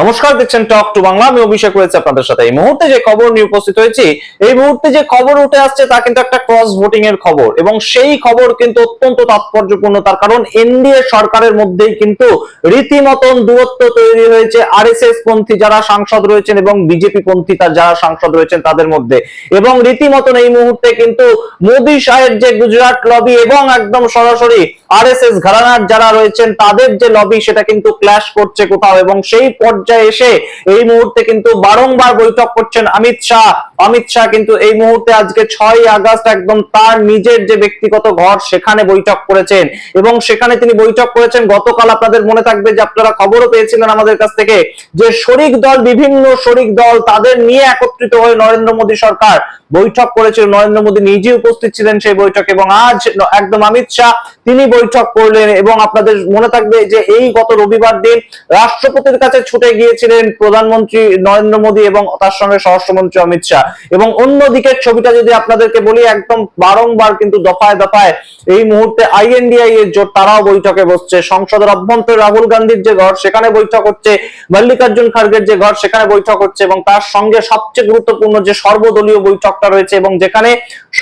নমস্কার, দেখছেন টক টু বাংলা আমি অভিষেক রয়েছে আপনাদের সাথে। এই মুহূর্তে যে খবর নিয়ে উপস্থিত হয়েছি, এই মুহূর্তে যে খবর উঠে আসছে, তা কিন্তু একটা ক্রস ভোটিং এর খবর। এবং সেই খবর কিন্তু অত্যন্ত তাৎপর্যপূর্ণ। তার কারণ এনডিএ সরকারের মধ্যেই কিন্তু রীতিমতন দূরত্ব তৈরি হয়েছে। আরএসএস পন্থী যারা সাংসদ রয়েছেন এবং বিজেপি পন্থী তার যারা সাংসদ রয়েছেন, তাদের মধ্যে। এবং রীতিমতন এই মুহূর্তে কিন্তু মোদী সাহেব যে গুজরাট লবি এবং একদম সরাসরি আরএসএস ঘরানার যারা রয়েছেন, তাদের যে লবি সেটা কিন্তু ক্ল্যাশ করছে কোথাও এবং সেই পর্যায়ে এসে এই মুহূর্তে কিন্তু বারংবার বৈঠক করছেন অমিত শাহ। অমিত শাহ কিন্তু এই মুহূর্তে আজকে ছয় আগস্ট একদম তার নিজের যে ব্যক্তিগত ঘর সেখানে বৈঠক করেছেন এবং সেখানে তিনি বৈঠক করেছেন। গতকাল আপনাদের মনে থাকবে যে আপনারা খবরও পেয়েছিলেন আমাদের কাছ থেকে যে শরিক দল, বিভিন্ন শরিক দল তাদের নিয়ে একত্রিত হয়ে নরেন্দ্র মোদী সরকার বৈঠক করেছিল। নরেন্দ্র মোদী নিজে উপস্থিত ছিলেন সেই বৈঠক এবং আজ একদম অমিত শাহ, তিনি বৈঠক করলেন এবং আপনাদের মনে থাকবে যে এই গত রবিবার দিন রাষ্ট্রপতির কাছে ছুটে গিয়েছিলেন প্রধানমন্ত্রী নরেন্দ্র মোদী এবং তার সঙ্গে স্বরাষ্ট্রমন্ত্রী অমিত শাহ। এবং অন্যদিকের ছবিটা যদি আপনাদেরকে বলি, একদম বারংবার কিন্তু দফায় দফায় এই মুহূর্তে আইএনডিআই এর জোট তারাও বৈঠকে বসছে। সংসদের অভ্যন্তরে রাহুল গান্ধীর যে ঘর, সেখানে বৈঠক হচ্ছে। মল্লিকার্জুন খার্গের যে ঘর, সেখানে বৈঠক হচ্ছে এবং তার সঙ্গে সবচেয়ে গুরুত্বপূর্ণ যে সর্বদলীয় বৈঠকটা রয়েছে এবং যেখানে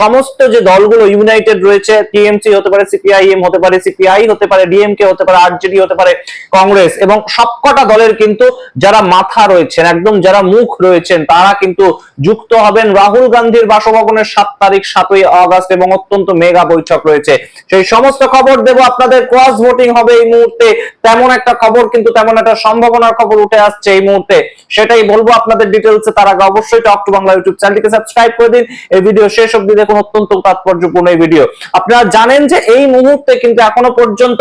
সমস্ত যে দলগুলো ইউনাইটেড রয়েছে, টিএমসি হতে পারে, সিপিআইএম হতে পারে সিপিআই হতে পারে ডিএমকে হতে পারে আরজেডি হতে পারে কংগ্রেস এবং সবকটা দলের কিন্তু যারা মাথা রয়েছেন, একদম যারা মুখ রয়েছেন, তারা কিন্তু যুক্ত হবেন রাহুল গান্ধীর বাসভবনের সাত তারিখ সাতই আগস্ট এবং অত্যন্ত মেগা বৈঠক রয়েছে। সেই সমস্ত খবর দেব আপনাদের ক্রস ভোটিং হবে এই মুহূর্তে। তেমন একটা খবর কিন্তু তেমন একটা সম্ভাবনার খবর উঠে আসছে এই মুহূর্তে। সেটাই বলব আপনাদের ডিটেলসে তার আগে অবশ্যই টক টু বাংলা ইউটিউব চ্যানেলটিকে সাবস্ক্রাইব করে দিন। এই ভিডিও শেষ অব্দি দেখুন, অত্যন্ত তাৎপর্যপূর্ণ এই ভিডিও আপনারা জানেন যে এই মুহূর্তে কিন্তু এখনও পর্যন্ত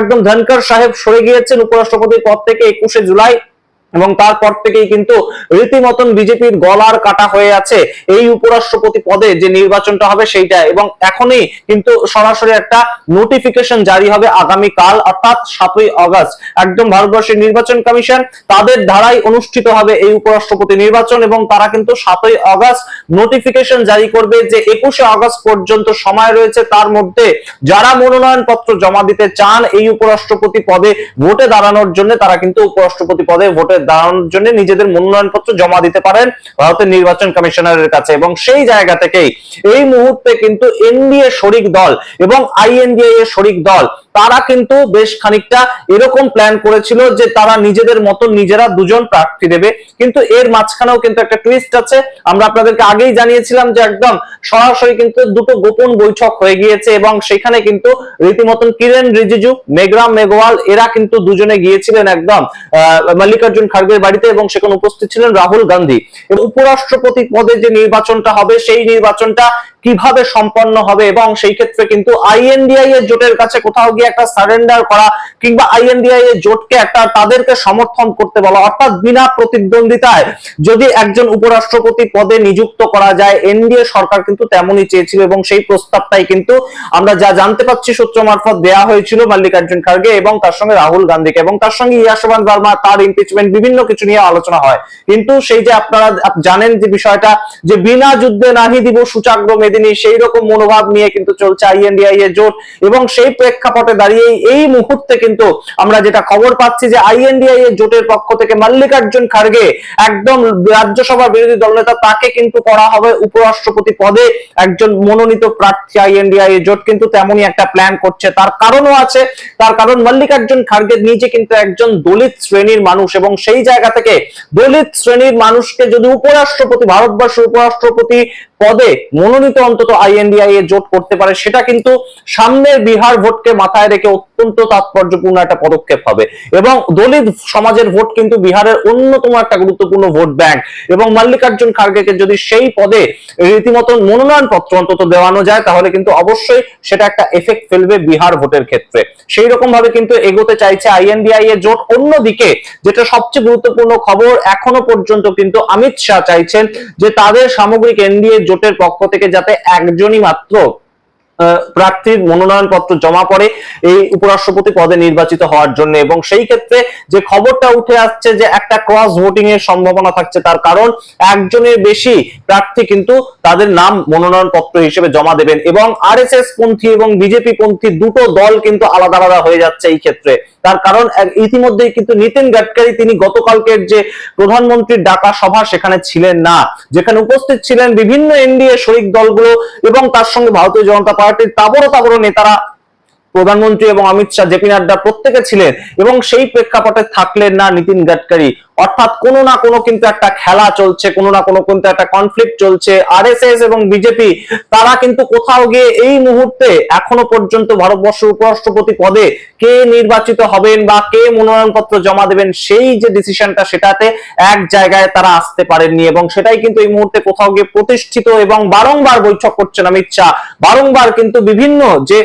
একদম ধনকর সাহেব সরে গিয়েছেন উপরাষ্ট্রপতির পদ থেকে একুশে জুলাই। এবং তারপর থেকেই কিন্তু রীতিমতন বিজেপির গলার কাটা হয়ে আছে এই উপরাষ্ট্রপতি পদে যে নির্বাচনটা হবে সেইটা। এবং এখনই কিন্তু সরাসরি একটা নোটিফিকেশন জারি হবে আগামী কাল অর্থাৎ সাতই আগস্ট। একদম ভারতবর্ষের নির্বাচন কমিশন তাদের ধারাই অনুষ্ঠিত হবে এই উপরাষ্ট্রপতি নির্বাচন এবং তারা কিন্তু সাতই আগস্ট নোটিফিকেশন জারি করবে যে একুশে আগস্ট পর্যন্ত সময় রয়েছে তার মধ্যে। যারা মনোনয়ন পত্র জমা দিতে চান এই উপরাষ্ট্রপতি পদে ভোটে দাঁড়ানোর জন্য তারা কিন্তু উপরাষ্ট্রপতি পদে ভোটে দাঁড়ানোর জন্য নিজেদের মনোনয়নপত্র জমা দিতে পারেন ভারতের নির্বাচন কমিশনারের কাছে। এবং সেই জায়গা থেকেই এই মুহূর্তে কিন্তু এনডিএ শরিক দল এবং আইএনডিএ শরিক দল তারা কিন্তু বেশ খানিকটা এরকম প্ল্যান করেছিল যে তারা নিজেদের মতো নিজেরা দুজন প্রার্থী দেবে। কিন্তু এর মাঝখানেও কিন্তু একটা টুইস্ট আছে। আমরা আপনাদেরকে আগেই জানিয়েছিলাম যে একদম সরাসরি কিন্তু দুটো গোপন বৈঠক হয়ে গিয়েছে এবং সেখানে কিন্তু রীতিমতন কিরেন রিজিজু, মেঘরাম মেঘওয়াল, এরা কিন্তু দুজনে গিয়েছিলেন একদম মল্লিকার্জুন খার্গের বাড়িতে এবং সেখানে উপস্থিত ছিলেন রাহুল গান্ধী। এবং উপরাষ্ট্রপতি পদে যে নির্বাচনটা হবে, সেই নির্বাচনটা কীভাবে সম্পন্ন হবে এবং সেই ক্ষেত্রে কিন্তু আইএনডিআই এর জোটের কাছে কোথাও গিয়ে একটা সারেন্ডার করা কিংবা আইএনডিআই এর জোটকে একটা তাদেরকে সমর্থন করতে বলা, অর্থাৎ বিনা প্রতিদ্বন্দ্বিতায় যদি একজন উপরাষ্ট্রপতি পদে নিযুক্ত করা যায় এনডিএ সরকার কিন্তু তেমনই চেয়েছিল এবং সেই প্রস্তাবটাই কিন্তু আমরা যা জানতে পাচ্ছি সূত্র মারফত দেয়া হয়েছিল মল্লিকার্জুন খার্গে এবং তার সঙ্গে রাহুল গান্ধীকে এবং তার সঙ্গে ইয়াসবান বর্মা তার ইমপিচমেন্ট বিভিন্ন কিছু নিয়ে আলোচনা হয়। কিন্তু সেই যে আপনারা জানেন যে বিষয়টা যে বিনা যুদ্ধে নাহি দিব সুচাগ্র মেদিনী সেই রকম মনোভাব নিয়ে কিন্তু চলছে আইএনডিআই এর জোট এবং সেই প্রেক্ষাপটে দাঁড়িয়ে এই মুহূর্তে কিন্তু আমরা যেটা খবর পাচ্ছি যে আইএনডিআই এর জোটের পক্ষ থেকে মল্লিকার্জুন খার্গে একদম রাজ্যসভার বিরোধী দলনেতা তাকে কিন্তু করা হবে উপরাষ্ট্রপতি পদে একজন মনোনীত প্রার্থী আইএনডিআই এর জোট কিন্তু তেমনই একটা প্ল্যান করছে। তার কারণও আছে, তার কারণ মল্লিকার্জুন খার্গে নিজে কিন্তু একজন দলিত শ্রেণির মানুষ এবং সেই জায়গা থেকে দলিত শ্রেণির মানুষকে যদি উপরাষ্ট্রপতি, ভারতবর্ষের উপরাষ্ট্রপতি পদে মনোনীত অন্তত আইএনডিআই এর জোট করতে পারে সেটা কিন্তু সামনের বিহার ভোটকে মাথায় রেখে অত্যন্ত তাৎপর্যপূর্ণ একটা পদক্ষেপ হবে। এবং দলিত সমাজের ভোট কিন্তু বিহারের অন্যতম একটা গুরুত্বপূর্ণ ভোট ব্যাংক। এবং মল্লিকার্জুন খার্গেকে যদি সেই পদে রীতিমতো মনোনয়ন পত্র অন্তত দেওয়ানো যায়, তাহলে কিন্তু অবশ্যই সেটা একটা এফেক্ট ফেলবে বিহার ভোটের ক্ষেত্রে। সেই রকম ভাবে কিন্তু এগোতে চাইছে আইএনডিআই এ জোট। অন্যদিকে যেটা সবচেয়ে গুরুত্বপূর্ণ খবর, এখনও পর্যন্ত কিন্তু অমিত শাহ চাইছেন যে তাদের সামগ্রিক এনডিএ জোটের পক্ষ থেকে যাতে একজনই মাত্র প্রার্থীর মনোনয়ন পত্র জমা পড়ে এই উপরাষ্ট্রপতি পদে নির্বাচিত হওয়ার জন্য এবং সেই ক্ষেত্রে যে খবরটা উঠে আসছে যে একটা ক্রস ভোটিং এর সম্ভাবনা থাকছে তার কারণ একজনের বেশি প্রার্থী কিন্তু তাদের নাম মনোনয়ন পত্র হিসেবে জমা দেবেন এবং আরএসএস পন্থী এবং বিজেপি পন্থী দুটো দল কিন্তু আলাদা আলাদা হয়ে যাচ্ছে এই ক্ষেত্রে। তার কারণ ইতিমধ্যেই কিন্তু নিতিন গাডকারি তিনি গতকালকের যে প্রধানমন্ত্রীর ডাকা সভা সেখানে ছিলেন না, যেখানে উপস্থিত ছিলেন বিভিন্ন এনডিএ শরিক দলগুলো এবং তার সঙ্গে ভারতীয় জনতা পার্টির তাবড় তাবড় নেতারা, প্রধানমন্ত্রী এবং অমিত শাহ, জেপি নাড্ডা প্রত্যেকে ছিলেন এবং সেই প্রেক্ষাপটে থাকলেন না নীতিন গাডকারি। অর্থাৎ কোনো না কোনো কিন্তু একটা খেলা চলছে, কোনো না কোনো কিন্তু একটা কনফ্লিক্ট চলছে। আরএসএস এবং বিজেপি তারা কিন্তু কোথাও গিয়ে এই মুহূর্তে এখনও পর্যন্ত ভারতবর্ষের উপরাষ্ট্রপতি পদে কে নির্বাচিত হবেন বা কে মনোনয়নপত্র জমা দেবেন, সেই যে ডিসিশনটা সেটাতে এক জায়গায় তারা আসতে পারেননি এবং সেটাই কিন্তু এই মুহূর্তে কোথাও গিয়ে প্রতিষ্ঠিত এবং বারংবার বৈঠক করছেন অমিত শাহ। বারংবার কিন্তু বিভিন্ন যে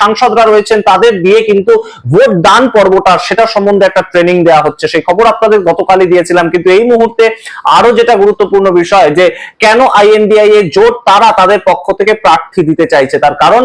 সাংসদরা রয়েছেন তাদের দিয়ে কিন্তু ভোট দান পর্বটা, সেটা সম্বন্ধে একটা ট্রেনিং দেওয়া হচ্ছে। সেই খবর আপনাদের গতকালই দিয়েছিলাম, কিন্তু এই মুহূর্তে আরও যেটা গুরুত্বপূর্ণ বিষয় যে কেন আইএনডিআই এর জোট তারা তাদের পক্ষ থেকে প্রার্থী দিতে চাইছে, তার কারণ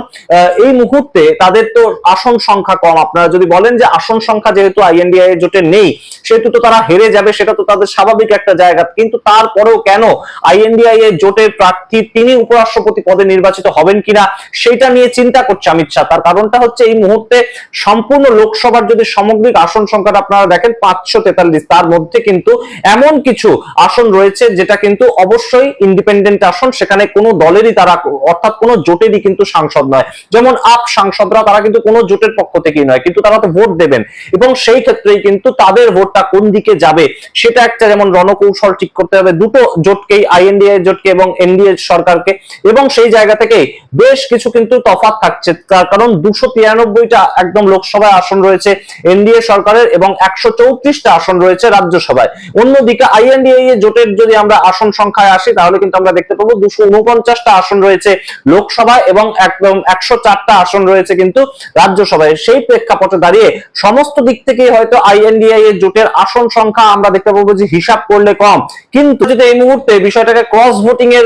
এই মুহূর্তে তাদের তো আসন সংখ্যা কম। আপনারা যদি বলেন যে আসন সংখ্যা যেহেতু আইএনডিআই এর জোটে নেই, সেহেতু তো তারা হেরে যাবে, সেটা তো তাদের স্বাভাবিক একটা জায়গা। কিন্তু তারপরেও কেন আইএনডিআই এর জোটের প্রার্থী তিনি উপরাষ্ট্রপতি পদে নির্বাচিত হবেন কিনা, সেটা নিয়ে চিন্তা করছে অমিত শাহ। তার কারণটা হচ্ছে এই মুহূর্তে সম্পূর্ণ লোকসভার যদি সামগ্রিক আসন সংখ্যাটা আপনারা দেখেন, পাঁচশো তেতাল্লিশ। তার মধ্যে কিন্তু এমন কিছু আসন রয়েছে যেটা কিন্তু অবশ্যই ইন্ডিপেন্ডেন্ট আসন। সেখানে কোনো দলেরই তারা অর্থাৎ কোনো জোটেরই কিন্তু সাংসদ নয়। যেমন আপ সাংসদরা তারা কিন্তু কোনো জোটের পক্ষ থেকেই নয়, কিন্তু তারা তো ভোট দেবেন। এবং সেই ক্ষেত্রেই কিন্তু তাদের ভোটটা কোন দিকে যাবে সেটা একটা যেমন রণকৌশল ঠিক করতে হবে। দুটো জোটকেই আইএনডিএ জোটকে এবং এনডিএ সরকারকে। এবং সেই জায়গা থেকে বেশ কিছু কিন্তু তফাত থাকছে। তার কারণ দুশো তিরানব্বইটা একদম লোকসভায় আসন রয়েছে এনডিএ সরকারের এবং একশো চৌত্রিশটা আসন রয়েছে। রাজ্যসভায় অন্যদিকে আইএনডিএ জোটের যদি আমরা আসন সংখ্যায় আসি, তাহলে কিন্তু আমরা দেখতে পাবো দুশো উনপঞ্চাশটা আসন রয়েছে লোকসভায় এবং একদম একশো চারটা আসন রয়েছে কিন্তু রাজ্যসভায়। সেই প্রেক্ষাপটে দাঁড়িয়ে সমস্ত দিক থেকে হয়তো আইএনডিআই এর জোটের আসন সংখ্যা আমরা দেখতে পাবো যে হিসাব করলে কম। কিন্তু যদি এই মুহূর্তে বিষয়টাকে ক্রস ভোটিং এর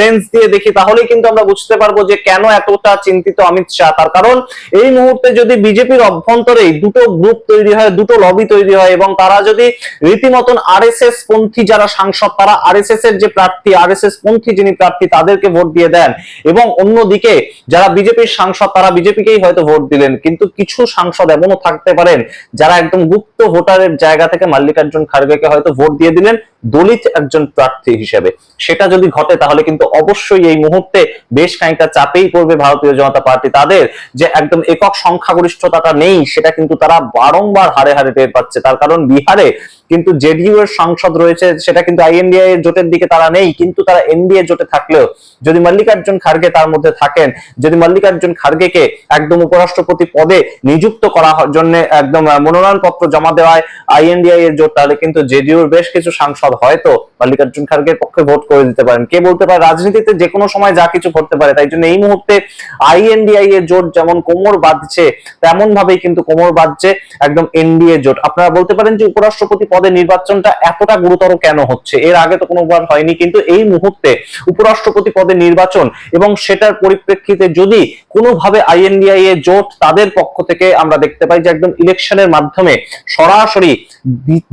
লেন্স দিয়ে দেখি, তাহলেই কিন্তু আমরা বুঝতে পারব যে কেন এতটা চিন্তিত অমিত শাহ। তার কারণ এই মুহূর্তে যদি বিজেপির অভ্যন্তরে দুটো গ্রুপ তৈরি হয়, দুটো লবি তৈরি হয় এবং তারা যদি রীতিমতন আরএসএস পন্থী যারা সাংসদ, তারা আরএসএস এর যে প্রার্থী আরএসএস পন্থী যিনি প্রার্থী, তাদেরকে ভোট দিয়ে দেন। এবং অন্যদিকে যারা বিজেপির সাংসদ, তারা বিজেপিকেই হয়তো ভোট দিলেন। কিন্তু কিছু সাংসদ এমনও থাকতে পারেন, যারা একদম গুপ্ত ভোটারের জায়গা থেকে মাল্লিকার্জুন খাড়গেকে হয়তো ভোট দিয়ে দিলেন দলিত একজন প্রার্থী হিসেবে। সেটা যদি ঘটে, তাহলে কিন্তু অবশ্যই এই মুহূর্তে বেশ খানিকটা চাপেই পড়বে ভারতীয় জনতা পার্টি। তাদের যে একদম একক সংখ্যাগরিষ্ঠতাটা নেই, সেটা কিন্তু তারা বারংবার হারে হারে টের পাচ্ছে। তার কারণ বিহারে কিন্তু জেডিইউ এর সাংসদ রয়েছে, সেটা কিন্তু আইএনডিআই এর জোটের দিকে তারা নেই, কিন্তু তারা এনডিএ জোটে থাকলেও যদি মল্লিকার্জুন খার্গে তার মধ্যে থাকেন, যদি মল্লিকার্জুন খার্গেকে একদম উপরাষ্ট্রপতি পদে নিযুক্ত করা জন্য একদম মনোনয়ন পত্র জমা দেওয়ায় আইএনডিআই এর জোট, তাহলে কিন্তু জেডিইউর বেশ কিছু সাংসদ হয়তো মল্লিকার্জুন খার্গের পক্ষে ভোট করে দিতে পারেন। কে বলতে পারে, রাজনীতিতে যে কোনো সময় যা কিছু ঘটতে পারে, তাই জন্য এই মুহূর্তে আইএনডিআই এর জোট যেমন কোমর বাঁধছে তেমন ভাবেই কিন্তু কোমর বাঁধছে একদম এনডিএ জোট। আপনারা বলতে পারেন যে উপরাষ্ট্রপতি পদে নির্বাচনটা এতটা গুরুতর কেন হচ্ছে? এর আগে তো কোনোবার হয়নি, কিন্তু এই মুহূর্তে উপরাষ্ট্রপতি পদে নির্বাচন এবং সেটার পরিপ্রেক্ষিতে যদি কোনোভাবে আইএনডিআই এ জোট তাদের পক্ষ থেকে আমরা দেখতে পাই যে একদম ইলেকশনের মাধ্যমে সরাসরি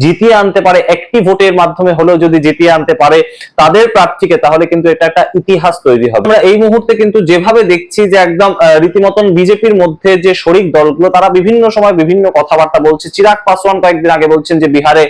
জিতিয়ে আনতে পারে, একটি ভোটের মাধ্যমে হলেও যদি জিতিয়ে আনতে পারে তাদের প্রার্থীকে, তাহলে কিন্তু এটা একটা ইতিহাস তৈরি হবে। আমরা এই মুহূর্তে কিন্তু যেভাবে দেখছি যে একদম রীতিমতন বিজেপির মধ্যে যে শরিক দলগুলো, তারা বিভিন্ন সময় বিভিন্ন কথাবার্তা বলছে। চিরাগ পাসওয়ান কয়েকদিন আগে বলছেন যে বিহারে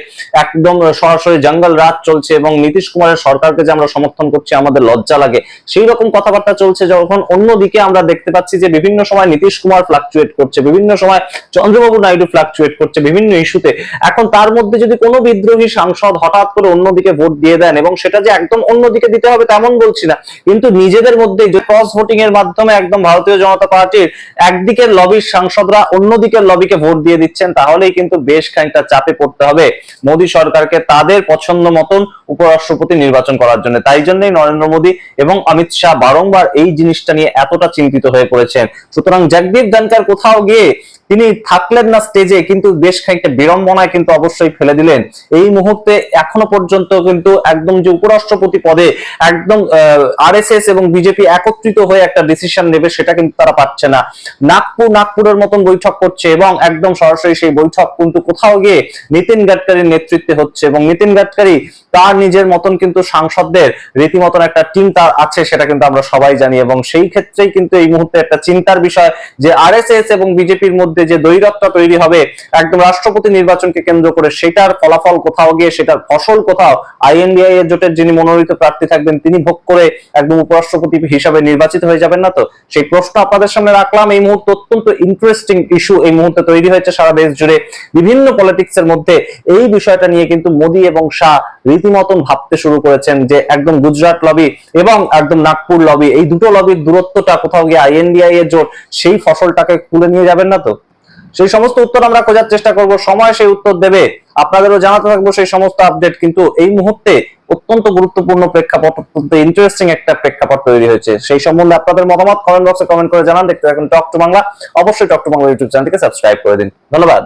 একদম সরাসরি জঙ্গল রাজ চলছে এবং নীতিশ কুমারের সরকারকে যে আমরা সমর্থন করছি, আমাদের লজ্জা লাগে। সেই রকম কথাবার্তা চলছে যখন অন্যদিকে আমরা দেখতে পাচ্ছি যে বিভিন্ন সময় নীতিশ কুমার ফ্লাকচুয়েট করছে, বিভিন্ন সময় চন্দ্রবাবু নাইডু ফ্লাকচুয়েট করছে বিভিন্ন ইস্যুতে এখন তার মধ্যে যদি কোনো বিদ্রোহী সাংসদ হঠাৎ করে অন্যদিকে ভোট দিয়ে দেন এবং সেটা যে একদম অন্যদিকে দিতে হবে তেমন বলছি না, কিন্তু নিজেদের মধ্যে যে ক্রস ভোটিং এর মাধ্যমে একদম ভারতীয় জনতা পার্টির একদিকের লবির সাংসদরা অন্যদিকের লবিকে ভোট দিয়ে দিচ্ছেন, তাহলেই কিন্তু বেশ খানিকটা চাপে পড়তে হবে। মোদী সরকারকে তাদের পছন্দ মতন উপরাষ্ট্রপতি নির্বাচন করার জন্য। তাই জন্যই নরেন্দ্র মোদী এবং অমিত শাহ বারংবার এই জিনিসটা নিয়ে এতটা চিন্তিত হয়ে পড়েছেন। সুতরাং জগদীপ ধনকার কোথাও গিয়ে তিনি থাকলেন না স্টেজে কিন্তু বেশ খানিকটা বিড়ম্বনায় কিন্তু অবশ্যই ফেলে দিলেন। এই মুহূর্তে এখনও পর্যন্ত কিন্তু একদম যে উপরাষ্ট্রপতি পদে একদম আরএসএস এবং বিজেপি একত্রিত হয়ে একটা ডিসিশন নেবে, সেটা কিন্তু তারা পাচ্ছে না। নাগপুর, নাগপুরের মতন বৈঠক করছে এবং একদম সরাসরি সেই বৈঠক কিন্তু কোথাও গিয়ে নিতিন গাডকারির নেতৃত্বে হচ্ছে এবং নিতিন গাডকারি তার নিজের মতন কিন্তু সাংসদদের রীতিমতন একটা টিম তার আছে, সেটা কিন্তু আমরা সবাই জানি এবং সেই ক্ষেত্রেই কিন্তু এই মুহূর্তে একটা চিন্তার বিষয় যে আরএসএস এবং বিজেপির মধ্যে যে দৈরত্ব তৈরি হবে, একদম রাষ্ট্রপতি নির্বাচনকে কেন্দ্র করে সেটার ফলাফল কোথাও গিয়ে, সেটার ফসল কোথাও আইএনডিআই এর জোটের যিনি মনোনীত প্রার্থী থাকবেন, তিনি ভোগ করে একদম উপরাষ্ট্রপতি হিসাবে নির্বাচিত হয়ে যাবেন না তো? সেই প্রশ্ন আপনাদের সামনে রাখলাম, এই মুহূর্তে অত্যন্ত ইন্টারেস্টিং ইস্যু এই মুহূর্তে তৈরি হয়েছে সারা দেশ জুড়ে। বিভিন্ন পলিটিক্স এর মধ্যে এই বিষয়টা নিয়ে কিন্তু মোদী এবং শাহ রীতিমতন ভাবতে শুরু করেছেন যে একদম গুজরাট লবি এবং একদম নাগপুর লবি এই দুটো লবির দূরত্বটা কোথাও গিয়ে আইএনডিআই এর জোট সেই ফসলটাকে তুলে নিয়ে যাবেন না তো? সেই সমস্ত উত্তর আমরা খোঁজার চেষ্টা করব। সময় সেই উত্তর দেবে। আপনাদেরও জানাতে থাকব সেই সমস্ত আপডেট কিন্তু এই মুহূর্তে অত্যন্ত গুরুত্বপূর্ণ প্রেক্ষাপট, অত্যন্ত ইন্টারেস্টিং একটা প্রেক্ষাপট তৈরি হয়েছে। সেই সম্বন্ধে আপনাদের মতামত কমেন্ট বক্সে কমেন্ট করে জানান। দেখতে থাকুন টক টু বাংলা। অবশ্যই টক টু বাংলা ইউটিউব চ্যানেলটিকে সাবস্ক্রাইব করে দিন। ধন্যবাদ।